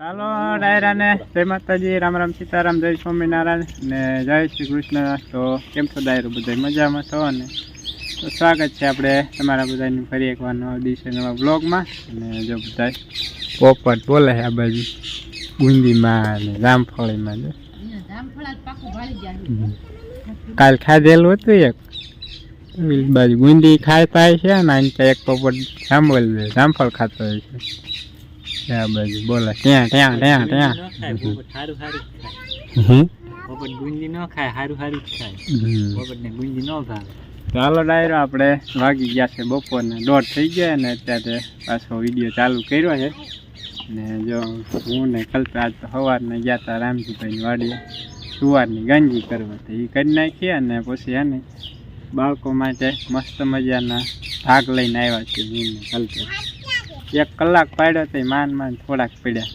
ચાલો ડાયરાને. જય માતાજી રામ રામ સીતારામ જય સ્વામિનારાયણ ને જય શ્રી કૃષ્ણ. તો કેમ છો ડાયરો બધા મજામાં છો? ને તો સ્વાગત છે આપણે તમારા બધાની ફરી એકવાર નવા દિવસે નવા બ્લોગમાં અને જો બધા પોપટ બોલે છે આ બાજુ બુંદીમાં અને જામફળીમાં કાલ ખાધેલું હતું એક. બાજુ ગુંદી ખાતા હોય છે ને અહીં એક પોપટ સાંભળ જામફળ ખાતો હોય છે. બાજુ. બોલે ત્યાં ત્યાં ત્યાં ત્યાં. સારું સારું પોપટ ગુંજી ન ખાય સારું સારું જ ખાય. હમ. ગુંજી ન ભાવે. ચાલો ડાયરો આપણે વાગી ગયા છે બપોરને. દોઢ થઈ ગયા ને અત્યારે પાછો વીડિયો ચાલુ કર્યો છે. ને જો હું ને કલ્પે આજ તો સવારને ગયા હતા રામજીભાઈની વાડીએ. સુવારની ગંજી કરવા તો એ કરી નાખી અને પછી એને બાળકો માટે મસ્ત મજાના ભાગ લઈને આવ્યા છે હું ને કલ્પે. એક કલાક પાડ્યો તો માન માન થોડાક પડ્યા.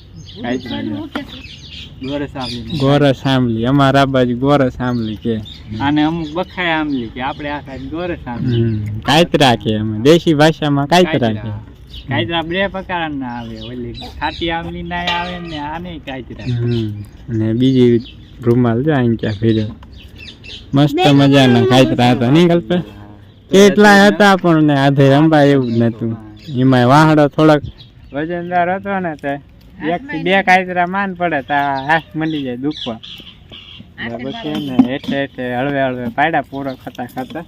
ગોરસ આંબલી અમારા બાજુ ગોરસ આંબલી કે. આને અમુક બખાય આંબલી કે આપણે આ સાઈડ ગોરસ આંબલી કાયતરા કે અમે. દેશી ભાષામાં કાયતરા કે. કાયતરા. બે પ્રકારના આવે. ઓલી ખાટી આંબલી ના આવે ને આને નહીં કાયતરા અને બીજી રૂમાલ જો અહીં ક્યાં ફેર્યો મસ્ત મજાના કાયતરા હતા. નહીં કલ્પે કેટલા હતા પણ ને આધે રંબા એવું જ નતું. એમાં વાહડો થોડોક વજનદાર હતો ને તે. એક થી બે કાયદરા માન પડે તો હાથ મંડી જાય દુખવા. બરાબર પછી ને હેઠે હેઠે હળવે હળવે પાડ્યા પૂરો ખાતા ખાતા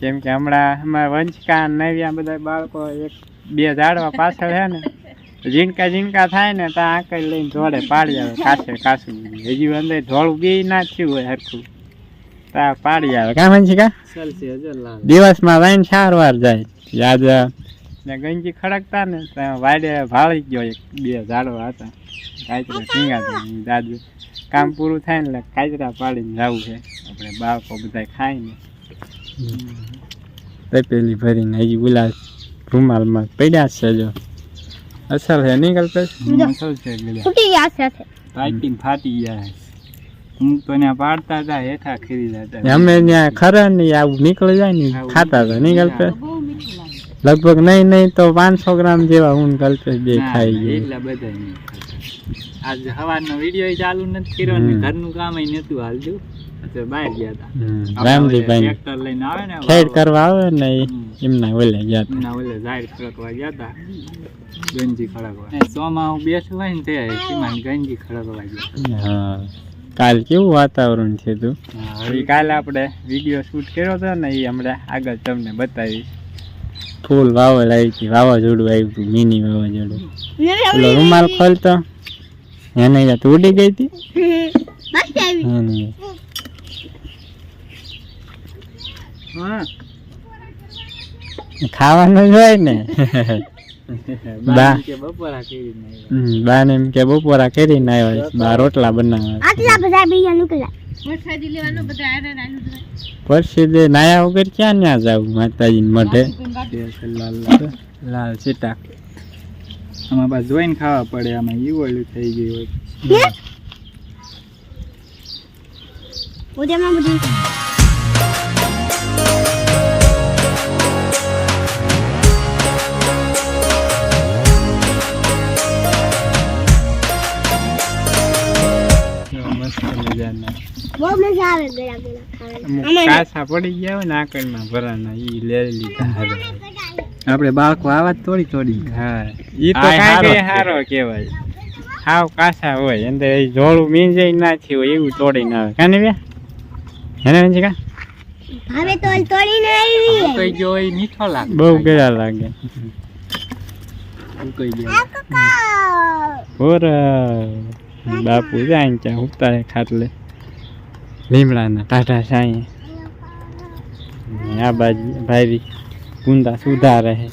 કેમ કે હમણાં અમારા વંચકા નવ્યા બધા બાળકો એક બે ઝાડવા પાછળ છે ને ઝીણકા ઝીણકા થાય ને તો આંકડી લઈને જોડે પાડી આવે કાસે કાસું હજી અંદર ધોળું બે ના થયું હોય હરખું. તા પાડી આવે. કા ચાલશે દિવસમાં વાઈન ચાર વાર જાય. યાદ ને ગંજી ખડકતા ને ત્યાં વાડે ભાળી ગયો એક બે ઝાડવા હતા. કાચરા ટીંગા દાદુ. કામ પૂરું થાય ને એટલે કાચરા પાડીને જવું છે. આપણે બાળકો બધા ખાઈને પેલી ભરીને હજી ગુલાબ રૂમાલમાં પડ્યા છે જો. અસલ છે નહીં કલ્પેશ અસલ છે ફૂટી ગયા સાથે. પાઇપિંગ ફાટી ગયા હું તો ત્યાં પાડતા હતા હેઠા ખીરી જતા. અમે ત્યાં ખરા નહીં આવું નીકળી જાય ને ખાતા હતા નહીં કલ્પેશ લગભગ નહીં નહીં તો પાંચસો ગ્રામ જેવા હું કલ્પેશ બે ખાઈ ગયા. એટલા બધા નહીં આજ સવારનો વીડિયો ચાલુ નથી કર્યો ને. ઘરનું કામ નતું હાલતું. બહાર ગયા હતા હમ, રામજીભાઈ ટ્રેક્ટર લઈને આવે ને ખેડ કરવા આવે ને એમના ઓલે ગયા હતા. એમના ઓલે ઝાડ ખડકવા ગયા હતા ગંજી ખડકવા. સોમાં હું બેઠું હોય ને તે સીમાન ગંજી ખડકવા ગયા. હા કાલ કેવું વાતાવરણ છે તું? કાલે આપણે વીડિયો શૂટ કર્યો હતો ને એ હમણાં આગળ તમને બતાવીશ. ફૂલ વાવો લાવી હતી વાવાઝોડું આવ્યું હતું મિની વાવાઝોડું. પેલો રૂમાલ ખોલતો એને યાદ ઉડી ગઈ હતી? બસ આવી. એને હા. ખાવાનું જ હોય ને. બા. બાને એમ કે બપોરા કરીને આવ્યા બા રોટલા બનાવવા આટલા બધા બીજા નીકળ્યા પછી દે નાયા વગર ક્યાં ન્યા જાવું માતાજીને મઢે? લાલ સીટા આમાં બસ જોઈને ખાવા પડે આમાં ઈવળું થઈ ગયું હોય. ઉદ્યામાં બધું? મસ્ત મજાના. બહુ મજા આવે ગળા ગળા ખાવાની. કાસા પડી ગયા હોય ને આકડમાં ભરાના ઈ લઈ લીધા આપણે બાળકો આવા તોડી તોડી હા ઈ તો કાંઈ હારો કહેવાય. હાવ કાસા હોય અંદર એ જોડું મીંજાઈ ના થયું હોય એવું તોડીને આવે. કાને બે હેને વંશિકા હવે તો તોડીને આવી મીઠો લાગે. બહુ ગળા લાગે. ઉકઈ ગયો. ઓર બાપુ જાય ને ત્યાં ઉતારે ખાટલે. લીમડાના ટાઢા સાંઈ. આ બાજુ ભાઈ ગુંદા સુધારે છે.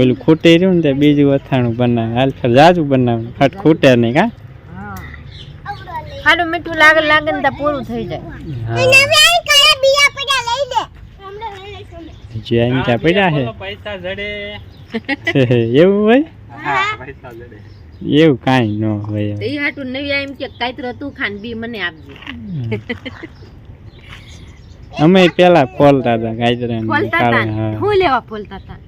ઓલું ખોટે રહ્યું ને તે બીજું અથાણું બનાવે. હાલ ફેર જાજુ બનાવે. ખાટ ખૂટે નહીં કા? ખાડું મીઠું લાગે લાગે ને પૂરું થઈ જાય. પડ્યા છે. પૈસા જડે. એવું હોય? હા પૈસા જડે. એવું કાંઈ ન હોય એ હાટું નવી એમ કે કાઈતરો તું ખાન બી મને આપજે. અમે પેલા ફોલતા હતા ગાજરા ફોલતા હતા? હું. લેવા ફોલતા હતા?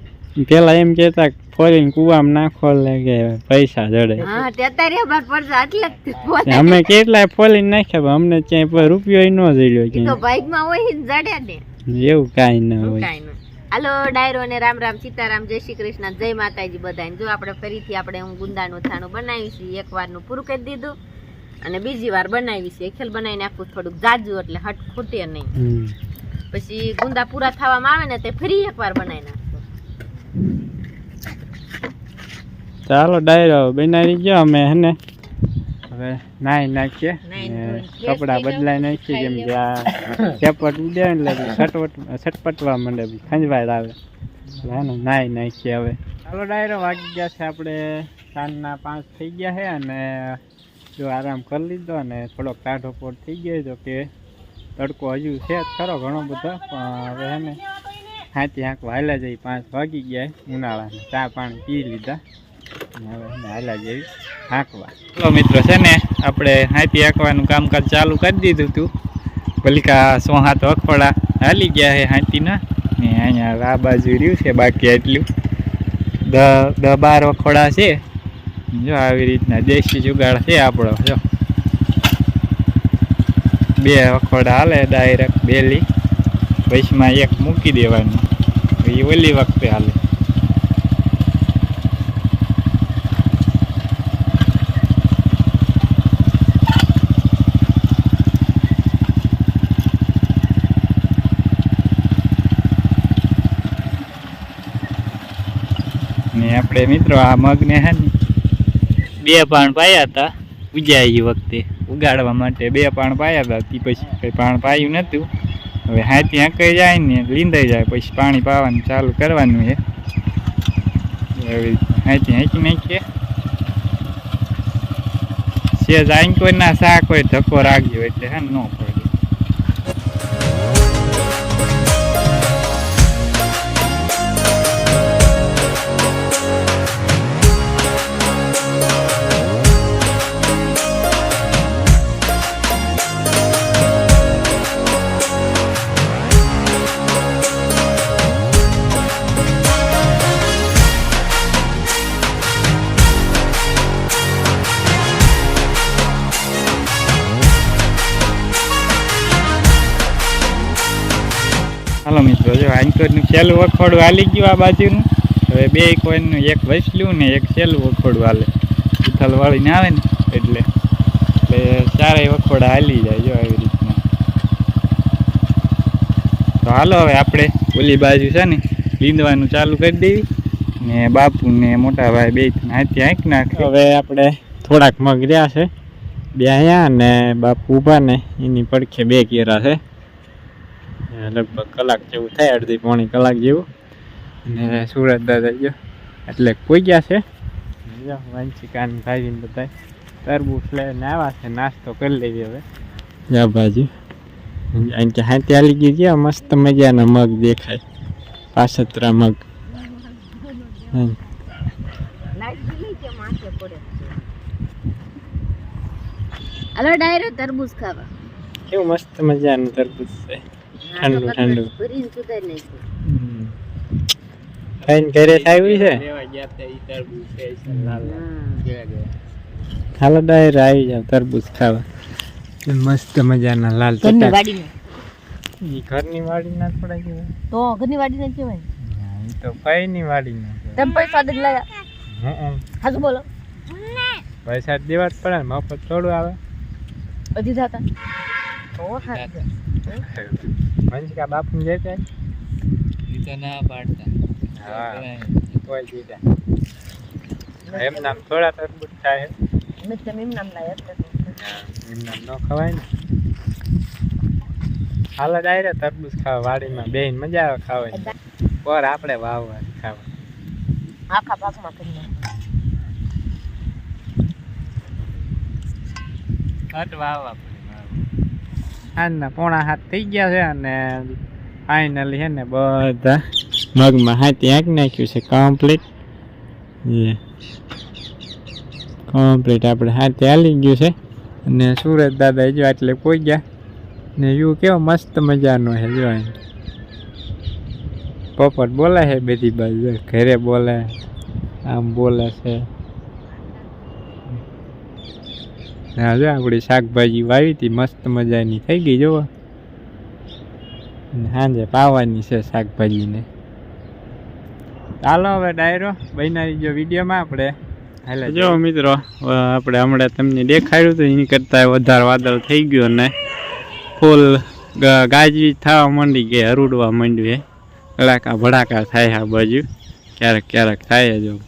પેલા એમ કેતા ફોરીને કુવામાં ના ખોલે કે પૈસા જડે. હા તે અત્યારે બાર પડશે એટલે. અમે કેટલાય ફોલીને નાખ્યા અમને ક્યાંય રૂપિયો ન જડ્યો તો બાઈકમાં હોય ને જડ્યા ને એવું કાંઈ ન હોય. કાંઈ નહીં હાલો ડાયરો ને રામ રામ સીતારામ જય શ્રી કૃષ્ણ જય માતાજી બધાને. જો આપણે ફરીથી આપણે હું ગુંદાનું થાણું બનાવી છીએ એક વારનું પૂરું કરી દીધું. અને બીજી વાર બનાવી છે. એખેલ બનાવી નાખું થોડુંક જાજુ એટલે હટ ખૂટે નહીં. પછી ગુંદા પૂરા થવામાં આવે ને તે ફરી એકવાર બનાવી નાખશું. ચાલો ડાયરો બનાવી ગયો. અમે હે ને હવે નાઈ નાખીએ. ને કપડાં બદલાઈ નાખીએ કેમ કે આ ચેપટ ઉડે એટલે છટવટ છટપટવા માંડે પછી ખંજવાળ આવે. ને નાઈ નાખીએ હવે. ચાલો ડાયરો વાગી ગયા છે આપણે. સાંજના પાંચ થઈ ગયા છે અને જો આરામ કરી લીધો અને થોડોક કાઢો પોટ થઈ ગયો તો કે તડકો હજુ છે ખરો ઘણો બધો પણ હવે હે ને હાથી હાંક વાયલા જઈ પાંચ વાગી ગયા ઉનાળાને. ચા પાણી પી લીધા. જઈ હાંકવા. ચલો મિત્રો, છે ને, આપણે હાથી હાંકવાનું કામકાજ ચાલુ કરી દીધું હતું પલિકા સો હાથ અખોડા હાલી ગયા છે હાથીના ને અહીંયા આ બાજુ રહ્યું છે, બાકી એટલું દ દ બાર અખોડા છે. જો આવી રીતના દેશી જુગાડ છે આપણો, જો. બે અખોડા હાલે ડાયરેક્ટ બેલી. વચમાં એક મૂકી દેવાનું. એ ઓલી વખતે હાલે ને આપણે મિત્રો આ મગને હે ને બે પાણ પાયા હતા ઉજાઈ વખતે ઉગાડવા માટે. બે પાણ પાયા હતા, તે પછી કંઈ પાણ પાયું નહોતું હવે હાથી આંકાઈ જાય ને લીંદાઈ જાય, પછી પાણી પાવાનું ચાલુ કરવાનું છે. હવે હાથી હાંકી નાખીએ. સેજ આંકો ના શાક હોય ધક્કો રાખ્યો એટલે હે ન પડે. હાલો મિત્રો, જો આંકરનું છેલ્લું વખોડું હાલી ગયું આ બાજુનું હવે બે કોઈનું એક વસલું ને એક છેલ્લું વખોડું હાલે. ઉથલ વાળીને આવે ને, એટલે એટલે ચારેય વખોડા હાલી જાય જો આવી રીતના. તો હાલો હવે આપણે ઓલી બાજુ છે ને, લીંદવાનું ચાલુ કરી દેવી ને બાપુ ને મોટા ભાઈ બે હાથી આંક નાખે. હવે આપણે થોડાક મગ રહ્યા છે, બે અહીંયા ને બાપુ ઊભા ને, એની પડખે બે કેરા છે. લગભગ કલાક જેવું થાય અડધી પોણી કલાક જેવું. અને સુરત દાદા ગયો. એટલે કોઈ ગયા છે? વાંચી કાન ભાજીને બધા તરબૂચ લઈને આવ્યા છે નાસ્તો કરી લેવી હવે. જા ભાજી. અહીં કે હાથી હાલી ગઈ ગયા મસ્ત મજાના મગ દેખાય. પાસતરા મગ. હાલો ડાયરો તરબૂચ ખાવા. કેવું મસ્ત મજાનું તરબૂચ છે. ઠંડુ ઠંડુ. ખાઈને ઘરે આવ્યું છે? હાલો ડાયર આવી જાવ તરબૂચ ખાવા. મસ્ત મજાના લાલ ઘરની ઘરની વાડીના થોડા કેવા તો ઘરની વાડીને કહેવાય. ઈ તો કઈની વાડીના તમે પૈસા જ લાયા. હાજુ બોલો. પૈસા દેવા જ પડે ને મફત થોડું આવે. હજી જાતા. તો ખાતા મંજકા બાપુ જે છે ઈ તો ના પાડતા. હા. કોઈ દીધા એમ નામ થોડા તરબૂચ થાય. મેં તમે એમ નામ લાયા એમ નામ ન ખવાય ને. હાલો ડાયરે તરબૂચ ખાવા વાડીમાં બેન મજા આવે ખાવાની. પર આપણે વાવવા ખાવા આખા ભાગમાં કરી. હટ વાવવા. આજના પોણા હાથ થઈ ગયા છે અને ફાઇનલી છે ને બધા મગમાં હાથી આંકી નાખ્યું છે કમ્પ્લીટ કમ્પ્લીટ આપણે હાથી હાલી ગયું છે. અને સુરત દાદા જો એટલે કોઈ ગયા ને યુ કેવો મસ્ત મજાનો છે જો અહીં. પોપટ બોલે છે બધી બાજુ. ઘરે બોલે આમ બોલે છે. હા, જો આપણી શાકભાજી વાવી હતી, મસ્ત મજાની થઈ ગઈ જુઓ સાંજે પાવાની છે શાકભાજીને. ચાલો હવે ડાયરો બનાવી જો વિડીયોમાં આપણે. હાલે જો મિત્રો આપણે હમણાં તમને દેખાડ્યું હતું, એની કરતાં વધારે વાદળ થઈ ગયું ને ફૂલ ગાજવી થવા માંડી ગઈ હરુડવા માંડ્યું એ કડાકા ભડાકા થાય આ બાજુ, ક્યારેક ક્યારેક થાય જો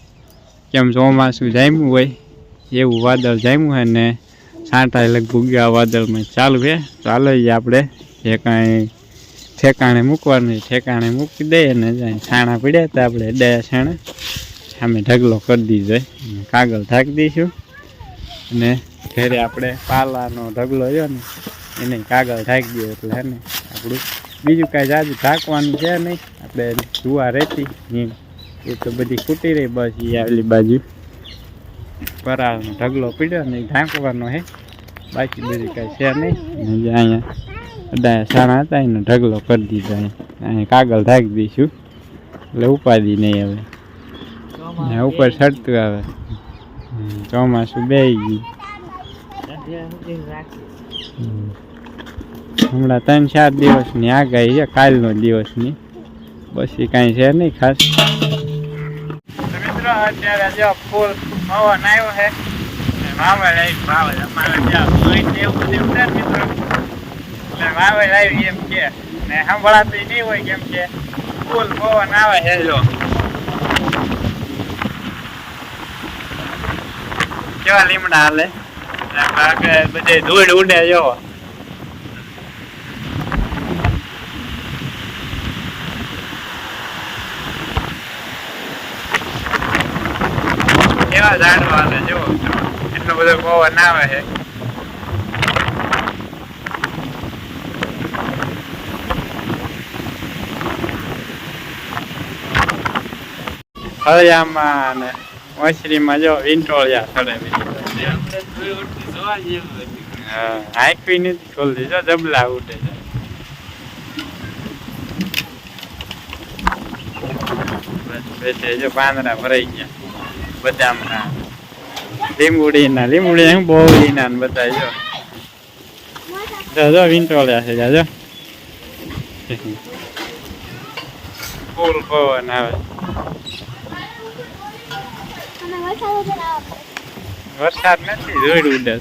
કેમ ચોમાસું જામ્યું હોય, એવું વાદળ જામ્યું હોય ને છાંટા એટલે ભૂગ્યા વાદળમાં. ચાલુ છે ચાલો આપણે. જે કાંઈ ઠેકાણે મૂકવાનું ઠેકાણે મૂકી દઈએ ને જાય. છાણા પીડ્યા તો આપણે દયા છાણા. સામે ઢગલો કરી દીધો. કાગળ ઢાંકી દઈશું. અને ઘરે આપણે પાલાનો ઢગલો રહ્યો ને, એને કાગળ ઢાંકી દઈએ એટલે હે ને, આપણું બીજું કાંઈ જાજુ ઢાંકવાનું છે નહીં. આપણે જુવાર રહેતી એ તો બધી ખૂટી રહી. બસ એ આવેલી બાજુ. પરાળનો ઢગલો પીડ્યો ને ઢાંકવાનો હે. બાકી બધી કાંઈ છે નહીં. અહીંયા અડાયા સાણા હતા, એનો ઢગલો કરી દીધો અહીંયા કાગળ ઢાંકી દઈશું. એટલે ઉપાધિ નહીં હવે. ઉપર ચડતું આવે. ચોમાસું બે ગયું. હમણાં ત્રણ ચાર દિવસની આગાહી છે, કાલનો દિવસની. પછી કાંઈ છે નહીં ખાસ. મિત્રો, અત્યારે ફૂલ પવન આવ્યો છે. વાવલ આવી વાવલ અમારે ત્યાં જોઈને એવું બધું ને મિત્રો. એટલે વાવલ આવી એમ કે. ને સંભળાતું નહીં હોય કેમ કે ફૂલ પવન આવે છે, જો. કેવા લીમડા હાલે? બધે ધૂળ ઉડે, જો કેવા ઝાડવા એટલો બધો પવન આવે છે. ફળિયામાં ને મછરીમાં જો વિંટોળિયા ચડે હા, આંખી નથી ખોલતી, જો જબલા ઉઠે છે. બસ ભરાઈ ગયા. બદામના લીંબુડીના લીંબુડી શું બહુ ને બધા જો. જાજો વિંટોળ્યા છે જાજો. ફૂલ પવન આવે. વરસાદ નથી ધૂળ ઉડે.